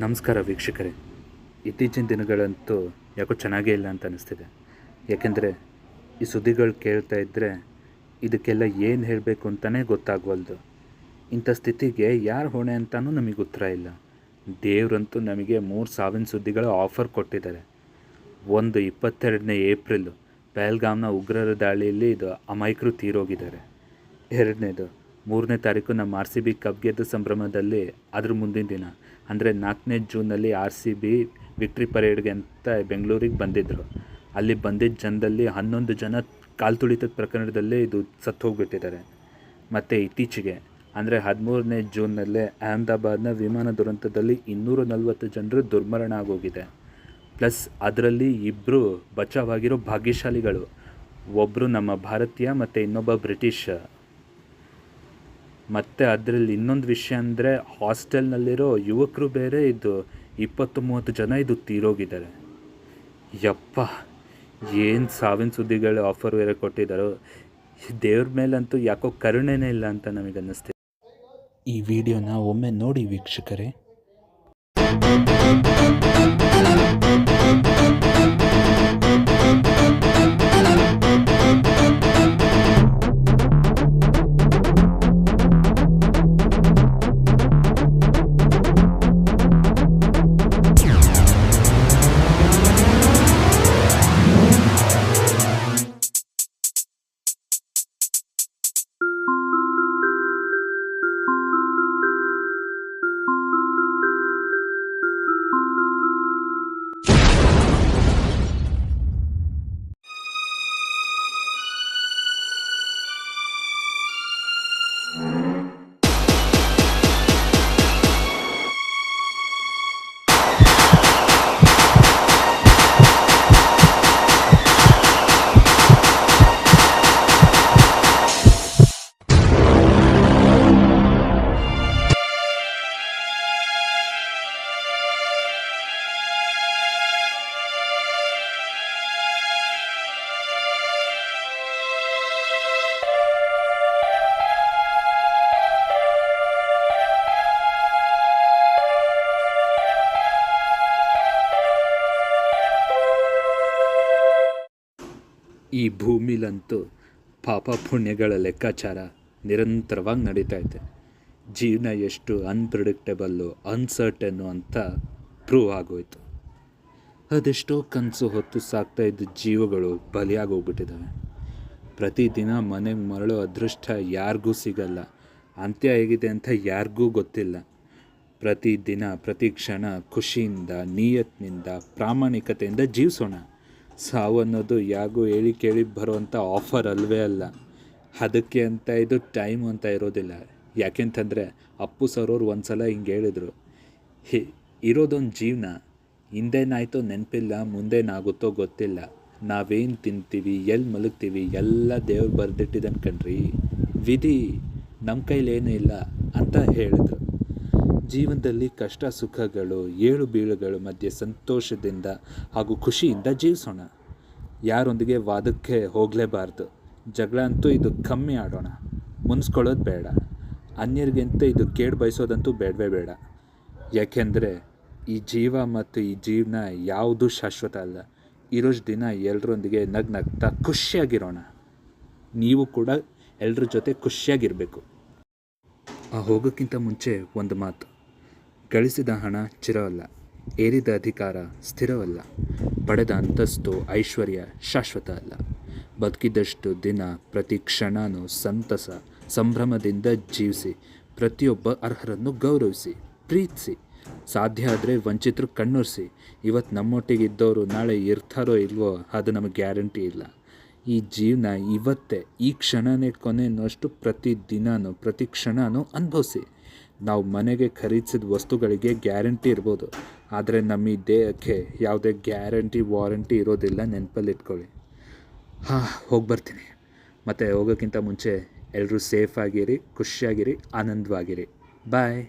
ನಮಸ್ಕಾರ ವೀಕ್ಷಕರೇ. ಇತ್ತೀಚಿನ ದಿನಗಳಂತೂ ಯಾಕೋ ಚೆನ್ನಾಗೇ ಇಲ್ಲ ಅಂತ ಅನಿಸ್ತಿದೆ. ಯಾಕೆಂದರೆ ಈ ಸುದ್ದಿಗಳು ಕೇಳ್ತಾ ಇದ್ದರೆ ಇದಕ್ಕೆಲ್ಲ ಏನು ಹೇಳಬೇಕು ಅಂತಲೇ ಗೊತ್ತಾಗವಲ್ದು. ಇಂಥ ಸ್ಥಿತಿಗೆ ಯಾರು ಹೊಣೆ ಅಂತಲೂ ನಮಗೆ ಉತ್ತರ ಇಲ್ಲ. ದೇವರಂತೂ ನಮಗೆ ಮೂರು ಸಾವಿನ ಸುದ್ದಿಗಳ ಆಫರ್ ಕೊಟ್ಟಿದ್ದಾರೆ. ಒಂದು ಇಪ್ಪತ್ತೆರಡನೇ ಏಪ್ರಿಲ್ಲು ಪಹಲ್ಗಾಮ್ನ ಉಗ್ರರ ದಾಳಿಯಲ್ಲಿ ಇದು ಅಮಾಯಕರು ತೀರೋಗಿದ್ದಾರೆ. ಎರಡನೇದು ಮೂರನೇ ತಾರೀಕು ನಮ್ಮ ಆರ್ ಸಿ ಬಿ ಕಪ್ ಗೆದ್ದ ಸಂಭ್ರಮದಲ್ಲಿ ಅದ್ರ ಮುಂದಿನ ದಿನ. ಅಂದರೆ ನಾಲ್ಕನೇ ಜೂನಲ್ಲಿ ಆರ್ ಸಿ ಬಿ ವಿಕ್ಟ್ರಿ ಪರೇಡ್ಗೆ ಅಂತ ಬೆಂಗಳೂರಿಗೆ ಬಂದಿದ್ದರು ಅಲ್ಲಿ ಬಂದಿದ್ದ ಜನದಲ್ಲಿ ಹನ್ನೊಂದು ಜನ ಕಾಲು ತುಳಿತದ ಪ್ರಕರಣದಲ್ಲಿ ಇದು ಸತ್ತು ಹೋಗಿಬಿಟ್ಟಿದ್ದಾರೆ. ಮತ್ತು ಇತ್ತೀಚೆಗೆ, ಅಂದರೆ ಹದಿಮೂರನೇ ಜೂನ್ನಲ್ಲೇ ಅಹಮದಾಬಾದ್ನ ವಿಮಾನ ದುರಂತದಲ್ಲಿ ಇನ್ನೂರ ನಲವತ್ತು ಜನರು ದುರ್ಮರಣ ಆಗೋಗಿದೆ. ಪ್ಲಸ್ ಅದರಲ್ಲಿ ಇಬ್ಬರು ಬಚಾವಾಗಿರೋ ಭಾಗ್ಯಶಾಲಿಗಳು. ಒಬ್ಬರು ನಮ್ಮ ಭಾರತೀಯ ಮತ್ತು ಇನ್ನೊಬ್ಬ ಬ್ರಿಟಿಷ್. ಮತ್ತು ಅದರಲ್ಲಿ ಇನ್ನೊಂದು ವಿಷಯ ಅಂದರೆ ಹಾಸ್ಟೆಲ್ನಲ್ಲಿರೋ ಯುವಕರು ಬೇರೆ ಇದು ಇಪ್ಪತ್ತು ಮೂವತ್ತು ಜನ ಇದು ತೀರೋಗಿದ್ದಾರೆ. ಯಪ್ಪ, ಏನು ಸಾವಿನ ಸುದ್ದಿಗಳು ಆಫರ್ ಬೇರೆ ಕೊಟ್ಟಿದ್ದಾರೋ. ದೇವ್ರ ಮೇಲಂತೂ ಯಾಕೋ ಕರುಣೆನೇ ಇಲ್ಲ ಅಂತ ನಮಗೆ ಅನ್ನಿಸ್ತಿದೆ ಈ ವಿಡಿಯೋನ ಒಮ್ಮೆ ನೋಡಿ ವೀಕ್ಷಕರೇ ಈ ಭೂಮಿಲಂತೂ ಪಾಪ ಪುಣ್ಯಗಳ ಲೆಕ್ಕಾಚಾರ ನಿರಂತರವಾಗಿ ನಡೀತಾ ಇದೆ. ಜೀವನ ಎಷ್ಟು ಅನ್ಪ್ರಿಡಿಕ್ಟೇಬಲ್ಲು ಅನ್ಸರ್ಟನ್ನು ಅಂತ ಪ್ರೂವ್ ಆಗೋಯ್ತು. ಅದೆಷ್ಟೋ ಕನಸು ಹೊತ್ತು ಸಾಕ್ತಾ ಇದ್ದ ಜೀವಗಳು ಬಲಿಯಾಗೋಗ್ಬಿಟ್ಟಿದ್ದಾವೆ ಪ್ರತಿದಿನ ಮನೆಗೆ ಮರಳೋ ಅದೃಷ್ಟ ಯಾರಿಗೂ ಸಿಗಲ್ಲ. ಅಂತ್ಯ ಹೇಗಿದೆ ಅಂತ ಯಾರಿಗೂ ಗೊತ್ತಿಲ್ಲ. ಪ್ರತಿದಿನ, ಪ್ರತಿ ಕ್ಷಣ ಖುಷಿಯಿಂದ, ನಿಯತ್ನಿಂದ, ಪ್ರಾಮಾಣಿಕತೆಯಿಂದ ಜೀವಿಸೋಣ. ಸಾವು ಅನ್ನೋದು ಯಾಗೂ ಹೇಳಿ ಕೇಳಿ ಬರುವಂಥ ಆಫರ್ ಅಲ್ವೇ ಅಲ್ಲ. ಅದಕ್ಕೆ ಅಂತ ಇದು ಟೈಮ್ ಅಂತ ಇರೋದಿಲ್ಲ. ಯಾಕೆಂತಂದರೆ ಅಪ್ಪು ಸರ್ ಅವ್ರು ಒಂದು ಸಲ ಹಿಂಗೆ ಹೇಳಿದರು, ಹಿ, ಇರೋದೊಂದು ಜೀವನ, ಹಿಂದೇನಾಯಿತೋ ನೆನಪಿಲ್ಲ, ಮುಂದೇನಾಗುತ್ತೋ ಗೊತ್ತಿಲ್ಲ. ನಾವೇನು ತಿಂತೀವಿ ಎಲ್ಲಿ ಮಲಗ್ತೀವಿ, ಎಲ್ಲ ದೇವ್ರು ಬರೆದಿಟ್ಟಿದ್ದಾನೆ ಕಣ್ರಿ. ವಿಧಿ ನಮ್ಮ ಕೈಲೇನೂ ಇಲ್ಲ ಅಂತ ಹೇಳಿದ್ರು. ಜೀವನದಲ್ಲಿ ಕಷ್ಟ, ಸುಖಗಳು, ಏಳು ಬೀಳುಗಳ ಮಧ್ಯೆ ಸಂತೋಷದಿಂದ ಹಾಗೂ ಖುಷಿಯಿಂದ ಜೀವಿಸೋಣ. ಯಾರೊಂದಿಗೆ ವಾದಕ್ಕೆ ಹೋಗಲೇಬಾರ್ದು. ಜಗಳ ಅಂತೂ ಇದು ಕಮ್ಮಿ ಆಡೋಣ. ಮುನ್ಸ್ಕೊಳ್ಳೋದು ಬೇಡ. ಅನ್ಯರಿಗಿಂತ ಇದು ಕೇಡು ಬಯಸೋದಂತೂ ಬೇಡವೇ ಬೇಡ. ಯಾಕೆಂದರೆ ಈ ಜೀವ ಮತ್ತು ಈ ಜೀವನ ಯಾವುದೂ ಶಾಶ್ವತ ಅಲ್ಲ. ಇರೋಷ್ಟು ದಿನ ಎಲ್ಲರೊಂದಿಗೆ ನಗ್ ನಗ್ತಾ ಖುಷಿಯಾಗಿರೋಣ. ನೀವು ಕೂಡ ಎಲ್ಲರ ಜೊತೆ ಖುಷಿಯಾಗಿರಬೇಕು. ಆ ಹೋಗೋಕ್ಕಿಂತ ಮುಂಚೆ ಒಂದು ಮಾತು. ಗಳಿಸಿದ ಹಣ ಚಿರವಲ್ಲ, ಏರಿದ ಅಧಿಕಾರ ಸ್ಥಿರವಲ್ಲ, ಪಡೆದ ಅಂತಸ್ತು ಐಶ್ವರ್ಯ ಶಾಶ್ವತ ಅಲ್ಲ. ಬದುಕಿದಷ್ಟು ದಿನ ಪ್ರತಿ ಕ್ಷಣನೂ ಸಂತಸ, ಸಂಭ್ರಮದಿಂದ ಜೀವಿಸಿ, ಪ್ರತಿಯೊಬ್ಬ ಅರ್ಹರನ್ನು ಗೌರವಿಸಿ, ಪ್ರೀತಿಸಿ. ಸಾಧ್ಯ ಆದರೆ ವಂಚಿತರು ಕಣ್ಣುರಿಸಿ ಇವತ್ತು ನಮ್ಮೊಟ್ಟಿಗಿದ್ದವರು ನಾಳೆ ಇರ್ತಾರೋ ಇಲ್ವೋ ಅದು ನಮಗೆ ಗ್ಯಾರಂಟಿ ಇಲ್ಲ. ಈ ಜೀವನ ಇವತ್ತೇ, ಈ ಕ್ಷಣನೇ ಕೊನೆ ಅನ್ನೋಷ್ಟು ಪ್ರತಿ ದಿನನೂ, ಪ್ರತಿ ಕ್ಷಣನೂ ಅನುಭವಿಸಿ. ನಾವು ಮನೆಗೆ ಖರೀದಿಸಿದ ವಸ್ತುಗಳಿಗೆ ಗ್ಯಾರಂಟಿ ಇರ್ಬೋದು. ಆದರೆ ನಮ್ಮ ಈ ದೇಹಕ್ಕೆ ಯಾವುದೇ ಗ್ಯಾರಂಟಿ, ವಾರಂಟಿ ಇರೋದಿಲ್ಲ. ನೆನಪಲ್ಲಿ ಇಟ್ಕೊಳ್ಳಿ. ಹಾಂ, ಹೋಗಿ ಬರ್ತೀನಿ. ಮತ್ತು ಹೋಗೋಕ್ಕಿಂತ ಮುಂಚೆ ಎಲ್ಲರೂ ಸೇಫಾಗಿರಿ ಖುಷಿಯಾಗಿರಿ, ಆನಂದವಾಗಿರಿ. ಬಾಯ್